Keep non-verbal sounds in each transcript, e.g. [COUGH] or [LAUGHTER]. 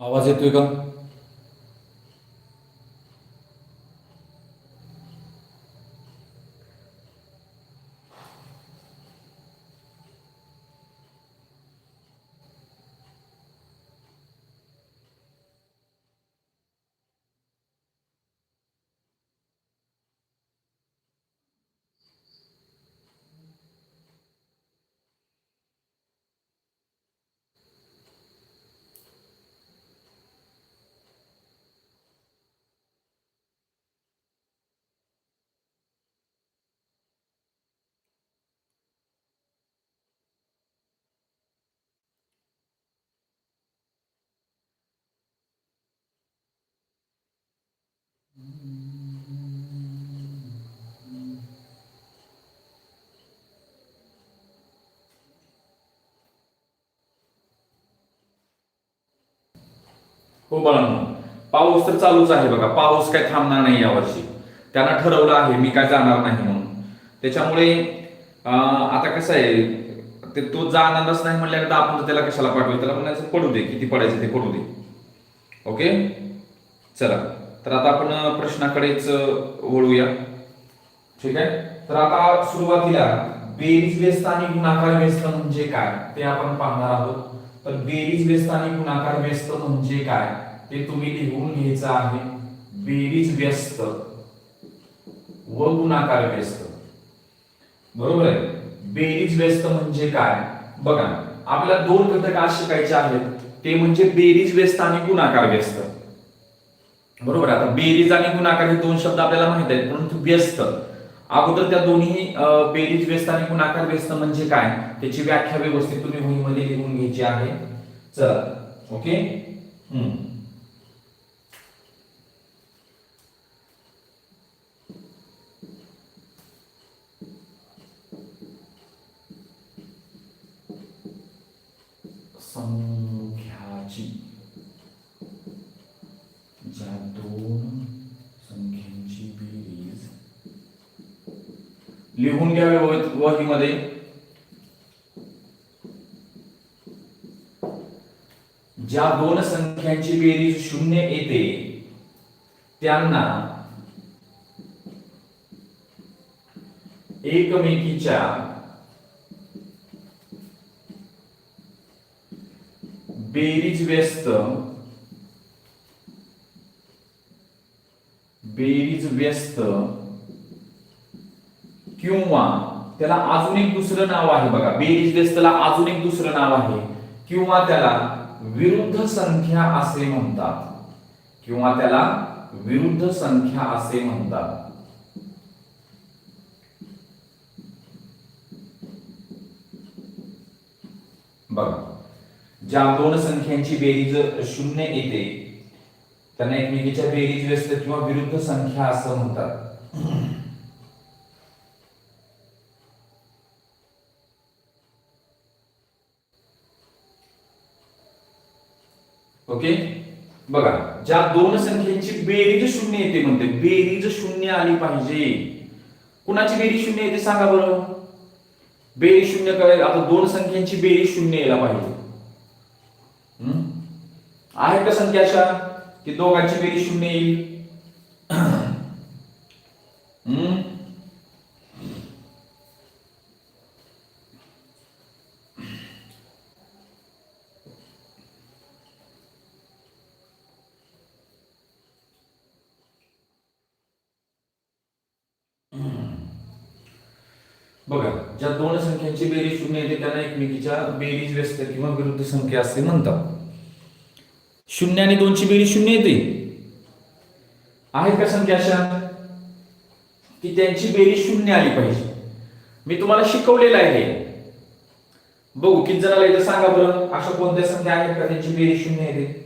आवाज येतोय का? हो बाळांनो पाऊस तर चालूच आहे बघा. पाऊस काय थांबणार नाही यावर्षी. त्यांना ठरवलं आहे मी काय जाणार नाही म्हणून. त्याच्यामुळे आता कसं आहे ते तो जाणारच नाही म्हणल्यानंतर आपण तर त्याला कशाला पाठवू? त्याला म्हणायचं पडू दे किती पडायचं ते पडू दे. ओके? चला. तर आता आपण प्रश्नाकडेच वळूया. ठीक आहे? तर आता सुरुवातीला बेरीज व्यस्त आणि गुणाकार व्यस्त म्हणजे काय? ते आपण पाहणार आहोत. तर बेरीज व्यस्त आणि गुणाकार व्यस्त म्हणजे काय? ते तुम्ही लिहून घ्यायचं आहे. बेरीज व्यस्त व गुणाकार व्यस्त. बरोबर आहे? बेरीज व्यस्त म्हणजे काय? बघा आपल्याला दोन घटक आज शिकायचे आहेत. ते म्हणजे बेरीज व्यस्त आणि गुणाकार व्यस्त. बरोबर आता बेरीज आणि गुणाकार हे दोन शब्द आपल्याला माहीत आहेत परंतु व्यस्त. अगोदर त्या दोन्ही बेरीज व्यस्त आणि गुणाकार व्यस्त म्हणजे काय? त्याची व्याख्या व्यवस्थित तुम्ही वहीमध्ये लिहून घ्यायची आहे. चल ओके? हम्म. संख्याची लिहून घ्यावे वहीमध्ये. ज्या दोन संख्यांची बेरीज शून्य येते त्यांना एकमेकीच्या बेरीज व्यस्त बेरीज व्यस्त किंवा त्याला अजून एक दुसरं नाव आहे बघा. बेरीज त्याला अजून एक दुसरं नाव आहे. किंवा त्याला विरुद्ध संख्या असे म्हणतात. किंवा त्याला विरुद्ध संख्या असे म्हणतात. बघा. ज्या दोन संख्यांची बेरीज शून्य येते त्यांना एकमेकीच्या बेरीज व्यस्त किंवा विरुद्ध संख्या असं म्हणतात. ओके? बघा ज्या दोन संख्यांची बेरीज शून्य येते म्हणते. बेरीज शून्य आली पाहिजे. कुणाची बेरीज शून्य येते सांगा बरं. बेरीज शून्य करायला आता दोन संख्यांची बेरीज शून्य यायला पाहिजे. हम्म? आहे का संख्या अशा? की दोघांची बेरीज शून्य येईल? [CLEARS THROAT] बघा ज्या दोन संख्यांची बेरीज शून्य येते त्यांना एकमेकीच्या बेरीज व्यस्त किंवा विरुद्ध संख्या असे म्हणतात. शून्य आणि दोनची बेरीज शून्य येते. आहे का संख्या अशा? की त्यांची बेरीज शून्य आली पाहिजे. मी तुम्हाला शिकवलेलं आहे बघू किती जणाला इथं सांगा बरं अशा कोणत्या संख्या आहेत का त्यांची बेरीज शून्य येते?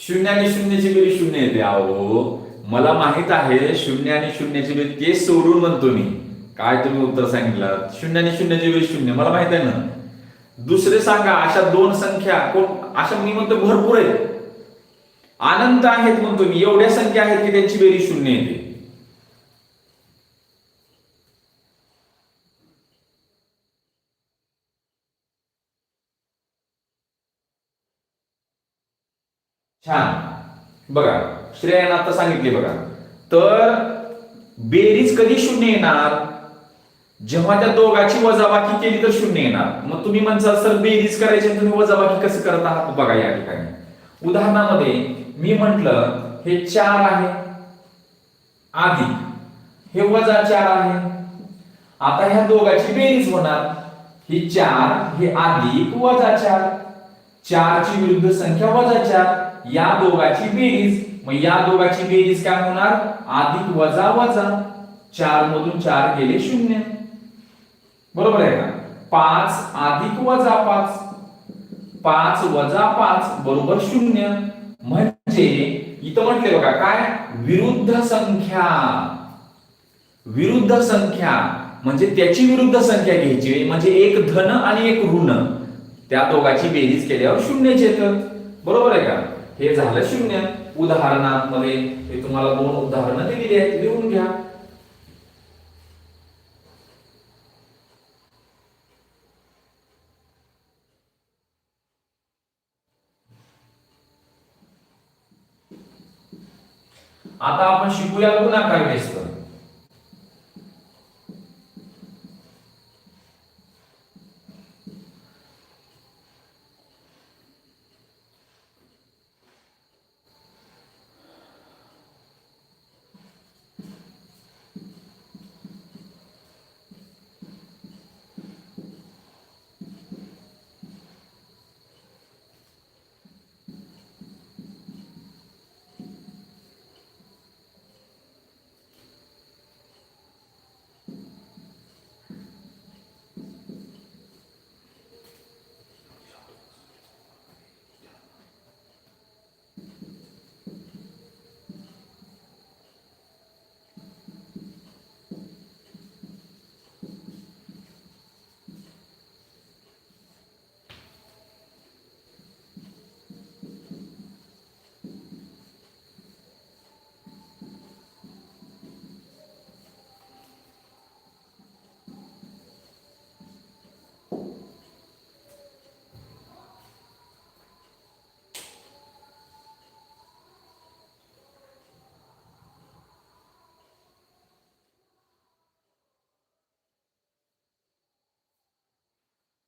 शून्य आणि शून्यची बेरीज शून्य येते. अहो मला माहीत आहे शून्य आणि शून्याची वेळ केस सोडून म्हणतो मी. काय तुम्ही उत्तर सांगितलं? शून्य आणि शून्याची वेळ शून्य मला माहीत आहे ना. दुसरे सांगा अशा दोन संख्या कोण अशा मी म्हणतो भरपूर आहेत. अनंत आहेत म्हणतो मी एवढ्या संख्या आहेत की त्यांची वेळी शून्य येते. छान. बघा. श्रेयानं आता सांगितले बघा. तर बेरीज कधी शून्य येणार? जेव्हा त्या दोघाची वजाबाकी केली तर शून्य येणार. मग तुम्ही म्हणसाल सर बेरीज करायची तुम्ही वजाबाकी कसं करत आहात? बघा या ठिकाणी. उदाहरणामध्ये मी म्हंटल हे चार आहे. आधी. हे वजा चार आहे. आता ह्या दोघाची बेरीज होणार. ही चार हे अधिक वजा चार. चारची विरुद्ध संख्या वजा चार. या दोघाची बेरीज मग या दोघाची बेरीज काय होणार? अधिक वजा वजा. चार मधून चार गेले शून्य. बरोबर आहे का? पाच अधिक वजा पाच. पाच वजा पाच बरोबर शून्य. म्हणजे इथं म्हटले बघा काय? विरुद्ध संख्या. विरुद्ध संख्या. म्हणजे त्याची विरुद्ध संख्या घ्यायची. म्हणजे एक धन आणि एक ऋण. त्या दोघाची बेरीज केल्यावर शून्यच येतं बरोबर आहे का? हे झालं शून्य. उदाहरणांमध्ये मी तुम्हाला दोन उदाहरणं दिलेली आहेत लिहून घ्या. आता आपण शिकूया गुणाकार व्यस्त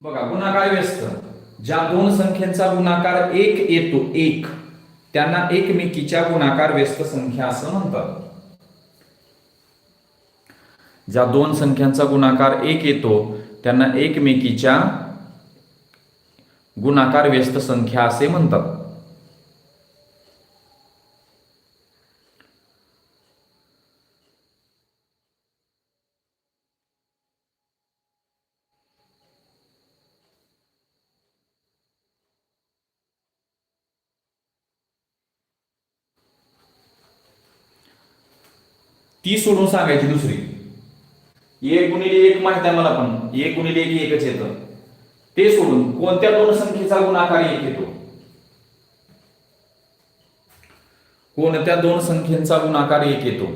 बघा गुणाकार व्यस्त. ज्या दोन संख्येचा गुणाकार एक येतो एक त्यांना एकमेकीच्या गुणाकार व्यस्त संख्या असं म्हणतात. ज्या दोन संख्यांचा गुणाकार एक येतो त्यांना एकमेकीच्या गुणाकार व्यस्त संख्या असे म्हणतात. ती सोडून सांगायची दुसरी. एक गुणिले एक माहीत आहे मला पण. एक गुणिले एक एकच येतं. ते सोडून कोणत्या दोन संख्येचा गुणाकार एक येतो? कोणत्या दोन संख्येचा गुणाकार एक येतो?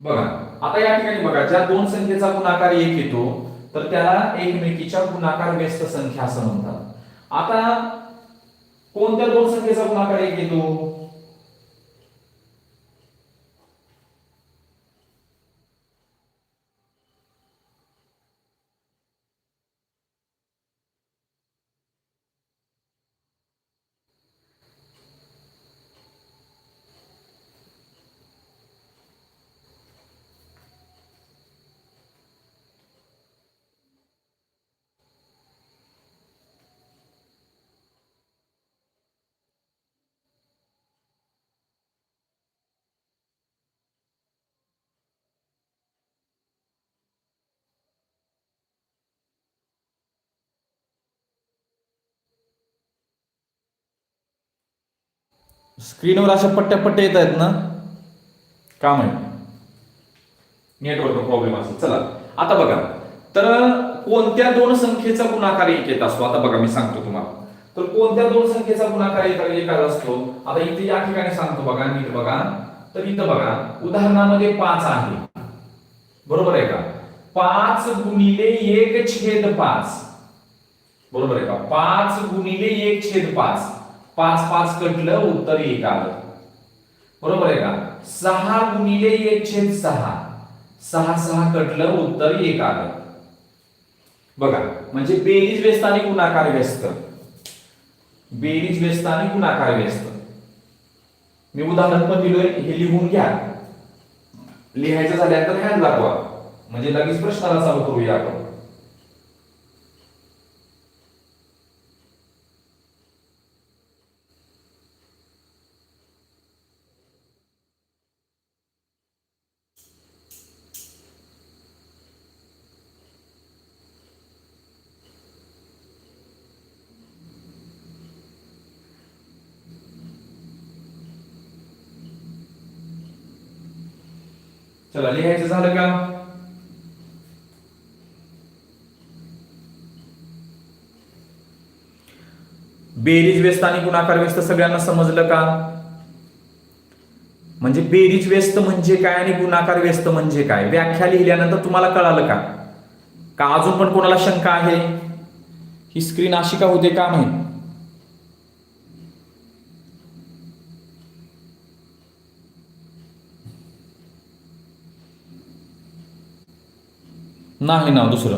बघा आता या ठिकाणी बघा ज्या दोन संख्येचा गुणाकार एक येतो तर त्याला एकमेकीच्या गुणाकार व्यस्त संख्या असं म्हणतात. आता कोणत्या दोन संख्येचा गुणाकार एक येतो स्क्रीनवर अशा पट्ट्या पट्ट्या येत आहेत ना. काम आहे. नेटवर्क प्रॉब्लेम असेल. चला. आता बघा. तर कोणत्या दोन संख्येचा गुणाकार एक येत असतो? आता बघा मी सांगतो तुम्हाला. तर कोणत्या दोन संख्येचा गुणाकार एक एकाच असतो? आता इथे या ठिकाणी सांगतो बघा नीट बघा. तर इथं बघा उदाहरणामध्ये पाच आहे. बरोबर आहे का? पाच गुणिले एक छेद पाच. बरोबर आहे का? पाच गुणिले एक छेद पाच. पाच पाच कटलं उत्तर एक आलं. बरोबर आहे का? सहा गुणिले एक छेद सहा. सहा सहा कटलं उत्तर एक आलं. बघा म्हणजे बेरीज व्यस्त आणि गुणाकार व्यस्त. बेरीज व्यस्त आणि गुणाकार व्यस्त. मी उदाहरण पण दिलोय हे लिहून घ्या. लिहायचं झाल्यानंतर ह्याच दाखवा म्हणजे लगेच प्रश्नाला चालू करूया आपण. चला लिहायचं झालं का? बेरीज व्यस्त आणि गुणाकार व्यस्त सगळ्यांना समजलं का? म्हणजे बेरीज व्यस्त म्हणजे काय आणि गुणाकार व्यस्त म्हणजे काय? व्याख्या लिहिल्यानंतर तुम्हाला कळालं का? का अजून पण कोणाला शंका आहे? ही स्क्रीन अशी का होते का नाही? नाही नाव दुसरं.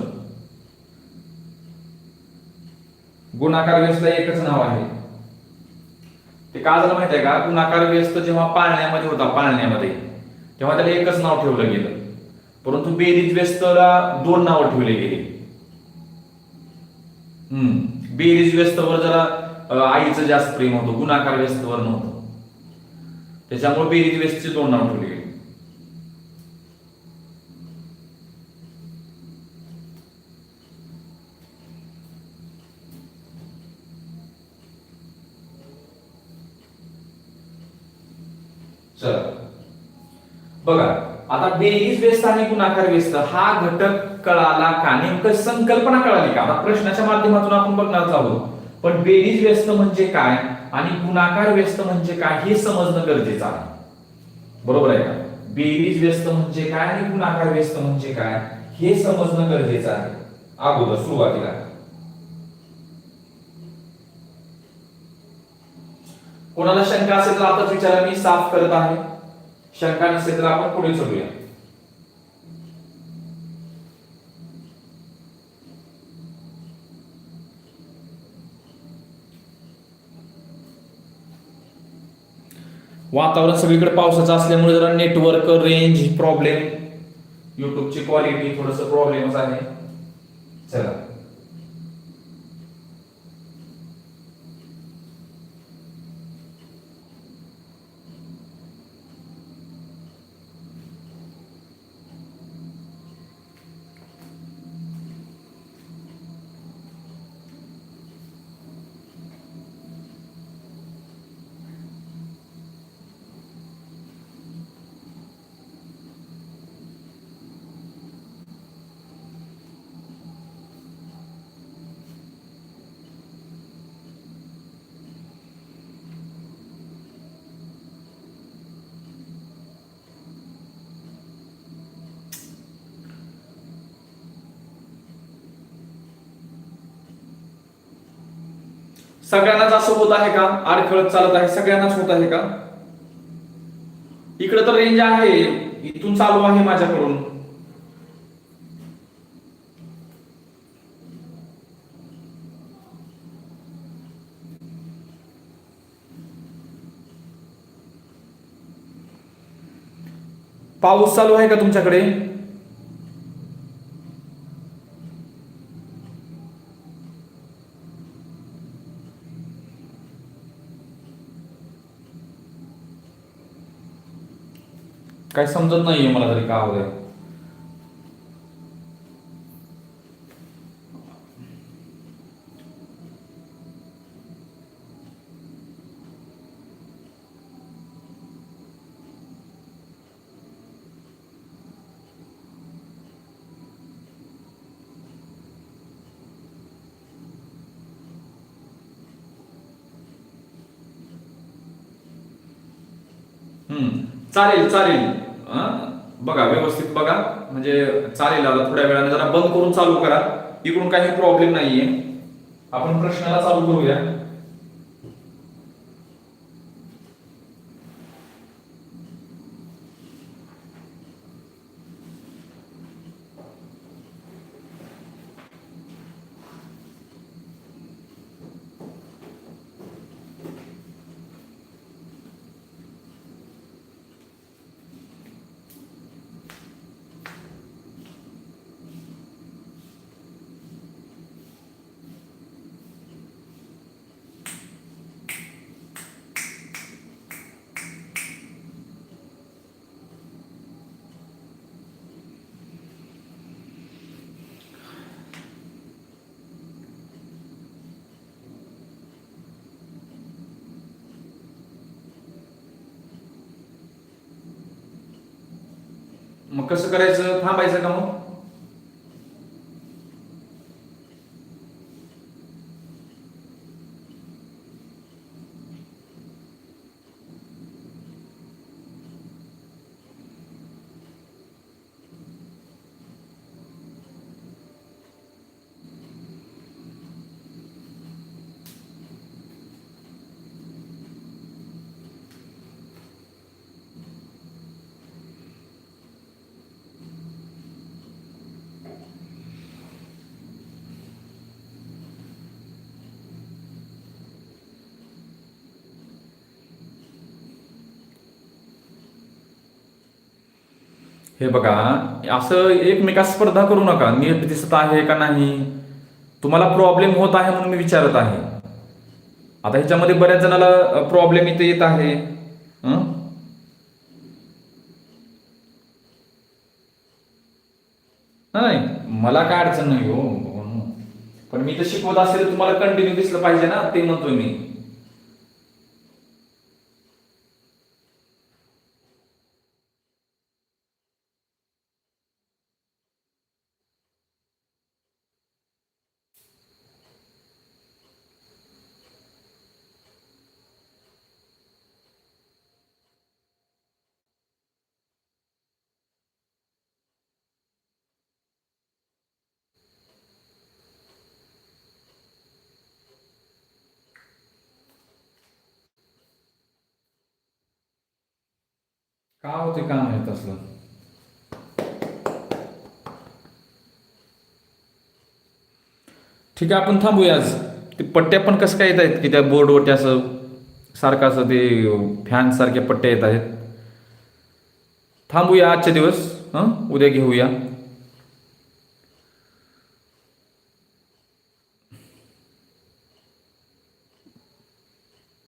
गुणाकार व्यस्तला एकच नाव आहे. ते का झालं आहे का? गुणाकार व्यस्त जेव्हा पाळण्यामध्ये होता पाळण्यामध्ये. तेव्हा त्याला एकच नाव ठेवलं गेलं. परंतु बेरीज व्यस्तला दोन नावं ठेवले गेली. हम्म. बेरीज व्यस्तवर जरा आईचं जास्त प्रेम होतं गुणाकार व्यस्तवर नव्हतं. त्याच्यामुळे बेरीज व्यस्तचे दोन नाव ठेवले गेले. चला. बघा आता बेरीज व्यस्त आणि गुणाकार व्यस्त हा घटक कळाला का? नेमकं संकल्पना कळाली का? आता प्रश्नाच्या माध्यमातून आपण बघणार आहोत. पण बेरीज व्यस्त म्हणजे काय आणि गुणाकार व्यस्त म्हणजे काय हे समजणं गरजेचं आहे. बरोबर आहे का? बेरीज व्यस्त म्हणजे काय आणि गुणाकार व्यस्त म्हणजे काय हे समजणं गरजेचं आहे. अगोदर सुरुवातीला. कोणाला शंका असेल तर आताच विचारा मी साफ करत आहे. शंका नसेल तर आपण पुढे चलूया. वातावरण सगळीकडे पावसाचं असल्यामुळे जरा नेटवर्क रेंज प्रॉब्लेम युट्यूबची क्वालिटी थोडस प्रॉब्लेमच आहे. चला. सगळ्यांनाच असं होत आहे का? अडखळत चालत आहे सगळ्यांनाच होत आहे का? इकडे तर रेंज आहे इथून चालू आहे माझ्याकडून. पाऊस चालू आहे का तुमच्याकडे? काय समजत नाहीये मला तरी का होतंय. हम्म चालेल चालेल. बघा व्यवस्थित बघा. म्हणजे चालेल आता थोड्या वेळाने जरा बंद करून चालू करा. इकडून काही प्रॉब्लेम नाहीये. आपण प्रश्नाला चालू करूया. मग कसं करायचं? थांबायचं का मग? हे बघा असं एकमेका स्पर्धा करू नका. नीट दिसत आहे का नाही? तुम्हाला प्रॉब्लेम होत आहे म्हणून मी विचारत आहे. आता ह्याच्यामध्ये बऱ्याच जणाला प्रॉब्लेम इथे येत आहे. नाही मला काय अडचण नाही हो. पण मी तर शिकवत असेल तुम्हाला कंटिन्यू दिसलं पाहिजे ना ते म्हणतोय मी. का होते का माहीत असलं ठीक आहे आपण थांबूया आज. ते पट्ट्या पण कसं काय येत आहेत की त्या बोर्डवरती असं सारखं असं ते फॅनसारख्या पट्ट्या येत आहेत? थांबूया आजचे दिवस हं? उद्या घेऊया.